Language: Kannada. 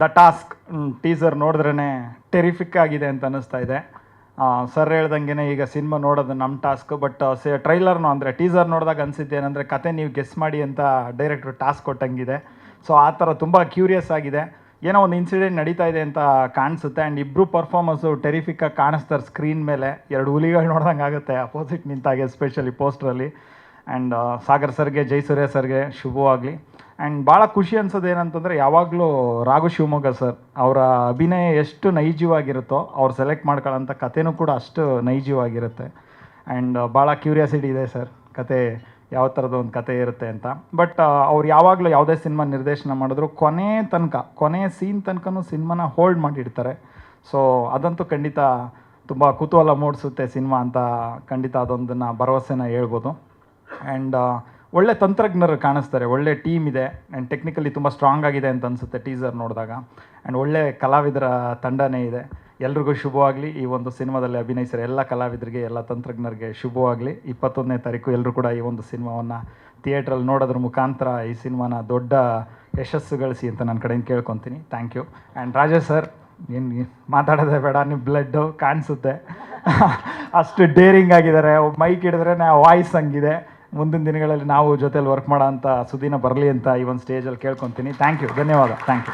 ದ ಟಾಸ್ಕ್ ಟೀಸರ್ ನೋಡಿದ್ರೇ ಟೆರಿಫಿಕ್ ಆಗಿದೆ ಅಂತ ಅನ್ನಿಸ್ತಾ ಇದೆ. ಸರ್ ಹೇಳ್ದಂಗೆ ಈಗ ಸಿನಿಮಾ ನೋಡೋದು ನಮ್ಮ ಟಾಸ್ಕ್, ಬಟ್ ಸೇ ಟ್ರೈಲರ್ನು ಅಂದರೆ ಟೀಸರ್ ನೋಡಿದಾಗ ಅನಿಸಿದ್ದು ಏನಂದರೆ ಕತೆ ನೀವು ಗೆಸ್ ಮಾಡಿ ಅಂತ ಡೈರೆಕ್ಟ್ರು ಟಾಸ್ಕ್ ಕೊಟ್ಟಂಗಿದೆ. ಸೊ ಆ ಥರ ತುಂಬ ಕ್ಯೂರಿಯಸ್ ಆಗಿದೆ. ಏನೋ ಒಂದು ಇನ್ಸಿಡೆಂಟ್ ನಡೀತಾ ಇದೆ ಅಂತ ಕಾಣಿಸುತ್ತೆ. ಆ್ಯಂಡ್ ಇಬ್ಬರು ಪರ್ಫಾರ್ಮೆನ್ಸು ಟೆರಿಫಿಕ್ಕಾಗಿ ಕಾಣಿಸ್ತಾರೆ ಸ್ಕ್ರೀನ್ ಮೇಲೆ. ಎರಡು ಹುಲಿಗಳು ನೋಡ್ದಂಗೆ ಆಗುತ್ತೆ ಅಪೋಸಿಟ್ ನಿಂತಾಗೆ ಎಸ್ಪೆಷಲಿ ಪೋಸ್ಟ್ರಲ್ಲಿ ಆ್ಯಂಡ್ ಸಾಗರ್ ಸರ್ಗೆ ಜೈಸೂರ್ಯ ಸರ್ಗೆ ಶುಭವಾಗಲಿ. ಆ್ಯಂಡ್ ಭಾಳ ಖುಷಿ ಅನ್ಸೋದು ಏನಂತಂದರೆ ಯಾವಾಗಲೂ ರಾಘು ಶಿವಮೊಗ್ಗ ಸರ್, ಅವರ ಅಭಿನಯ ಎಷ್ಟು ನೈಜವಾಗಿರುತ್ತೋ ಅವ್ರು ಸೆಲೆಕ್ಟ್ ಮಾಡ್ಕೊಳ್ಳೋಂಥ ಕಥೆನೂ ಕೂಡ ಅಷ್ಟು ನೈಜವಾಗಿರುತ್ತೆ. ಆ್ಯಂಡ್ ಭಾಳ ಕ್ಯೂರಿಯಾಸಿಟಿ ಇದೆ ಸರ್ ಕತೆ ಯಾವ ಥರದ ಒಂದು ಕತೆ ಇರುತ್ತೆ ಅಂತ. ಬಟ್ ಅವ್ರು ಯಾವಾಗಲೂ ಯಾವುದೇ ಸಿನಿಮಾ ನಿರ್ದೇಶನ ಮಾಡಿದ್ರು ಕೊನೆ ತನಕ, ಕೊನೆ ಸೀನ್ ತನಕನೂ ಸಿನಿಮಾನ ಹೋಲ್ಡ್ ಮಾಡಿಡ್ತಾರೆ. ಸೊ ಅದಂತೂ ಖಂಡಿತ ತುಂಬ ಕುತೂಹಲ ಮೂಡಿಸುತ್ತೆ ಸಿನಿಮಾ ಅಂತ ಖಂಡಿತ ಅದೊಂದನ್ನು ಭರವಸೆನ ಹೇಳ್ಬೋದು. ಆ್ಯಂಡ್ ಒಳ್ಳೆ ತಂತ್ರಜ್ಞರು ಕಾಣಿಸ್ತಾರೆ, ಒಳ್ಳೆ ಟೀಮ್ ಇದೆ ಆ್ಯಂಡ್ ಟೆಕ್ನಿಕಲಿ ತುಂಬ ಸ್ಟ್ರಾಂಗ್ ಆಗಿದೆ ಅಂತ ಅನಿಸುತ್ತೆ ಟೀಸರ್ ನೋಡಿದಾಗ. ಆ್ಯಂಡ್ ಒಳ್ಳೆ ಕಲಾವಿದರ ತಂಡನೇ ಇದೆ. ಎಲ್ರಿಗೂ ಶುಭವಾಗಲಿ. ಈ ಒಂದು ಸಿನಿಮಾದಲ್ಲಿ ಅಭಿನಯಿಸಿರೋ ಎಲ್ಲ ಕಲಾವಿದರಿಗೆ, ಎಲ್ಲ ತಂತ್ರಜ್ಞರಿಗೆ ಶುಭವಾಗಲಿ. ಇಪ್ಪತ್ತೊಂದನೇ ತಾರೀಕು ಎಲ್ಲರೂ ಕೂಡ ಈ ಒಂದು ಸಿನಿಮಾವನ್ನು ಥಿಯೇಟ್ರಲ್ಲಿ ನೋಡೋದ್ರ ಮುಖಾಂತರ ಈ ಸಿನಿಮಾನ ದೊಡ್ಡ ಯಶಸ್ಸು ಗಳಿಸಿ ಅಂತ ನನ್ನ ಕಡೆಯಿಂದ ಕೇಳ್ಕೊತೀನಿ. Thank you and Rajesh sir ಏನು ಮಾತಾಡೋದೇ ಬೇಡ ನಿಮ್ಮ ಬ್ಲಡ್ಡು ಕಾಣಿಸುತ್ತೆ. ಅಷ್ಟು ಡೇರಿಂಗ್ ಆಗಿದ್ದಾರೆ. ಮೈಕ್ ಹಿಡಿದ್ರೆ ವಾಯ್ಸ್ ಹಂಗಿದೆ. ಮುಂದಿನ ದಿನಗಳಲ್ಲಿ ನಾವು ಜೊತೆಲಿ ವರ್ಕ್ ಮಾಡೋ ಅಂಥ ಸುದಿನ ಬರಲಿ ಅಂತ ಈ ಒಂದು ಸ್ಟೇಜಲ್ಲಿ ಕೇಳ್ಕೊತೀನಿ. ಥ್ಯಾಂಕ್ ಯು ಧನ್ಯವಾದ. Thank you